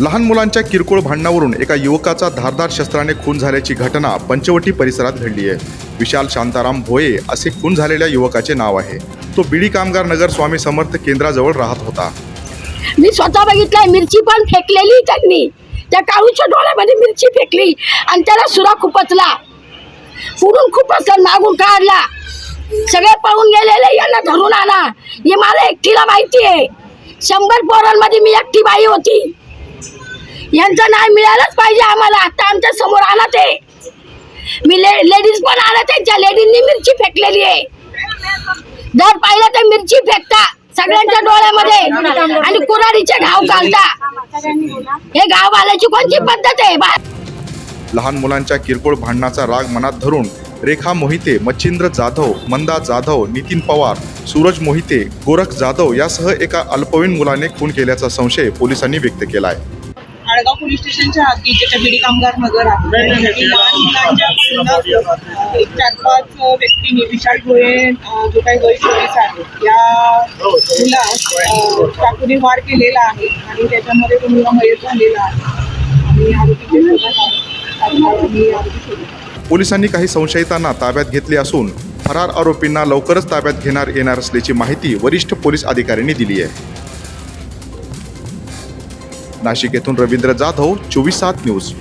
लहान मुलांच्या किरकोळ भांडणावरून एका युवकाचा धारदार शस्त्राने खून झाल्याची घटना पंचवटी परिसरात घडली आहे. विशाल शांताराम भोये असे खून झालेल्या युवकाचे नाव आहे. तो बिडी कामगार नगर स्वामी समर्थ केंद्राजवळ राहत होता. मी स्वतः बघितलंय मिरची पण फेकलेली त्यांनी. त्या काळूच्या डोळ्यामध्ये मिरची फेकली आणि त्याला सुरा खुपचला. पुढून खुपचला मागून काढला. सगळे पळून गेलेले यांना धरून आणा. हे मला एकटीला माहिती आहे. शंभर पोरांमध्ये मी एकटी बाई होती. यांचं नाव मिळालंच पाहिजे आम्हाला. आता आमच्यासमोर आला ते. मी ले लेडीज पण आला त्यांच्या. लेडीजनी मिरची फेकलेली आहे. दर पाहिलं तर मिरची फेकता सगळ्यांच्या डोळ्यामध्ये. आणि कुराडीचे घाव घालता. हे घाव घालायची कोणती पद्धत आहे? बा लहान मुलांच्या किरकोळ भांडणाचा राग मनात धरून रेखा मोहिते मच्छिंद्र जाधव मंदा जाधव नितीन पवार सूरज मोहिते गोरख जाधव यासह एका अल्पवयीन मुलाने खून केल्याचा संशय पोलिसांनी व्यक्त केला आहे आळगाव पोलीस स्टेशनच्या हद्दीत ज्याच्या बिडी कामगार नगर आहे आणि लहान मुलांच्या भांडणात एक चार पाच व्यक्तींनी विशाल अं, जो काही वय पोलीस आहे या मुलास अं, चाकूने वार केलेला आहे आणि त्याच्यामध्ये तो मुलगा मयत झालेला आहे. आणि आरोपी. पोलिसांनी काही संशयितांना ताब्यात घेतले असून फरार आरोपींना लवकरच ताब्यात घेणार येणार असल्याची माहिती वरिष्ठ पोलीस अधिकाऱ्यांनी दिली आहे. नाशिक येथून रवींद्र जाधव चोवीस सात न्यूज.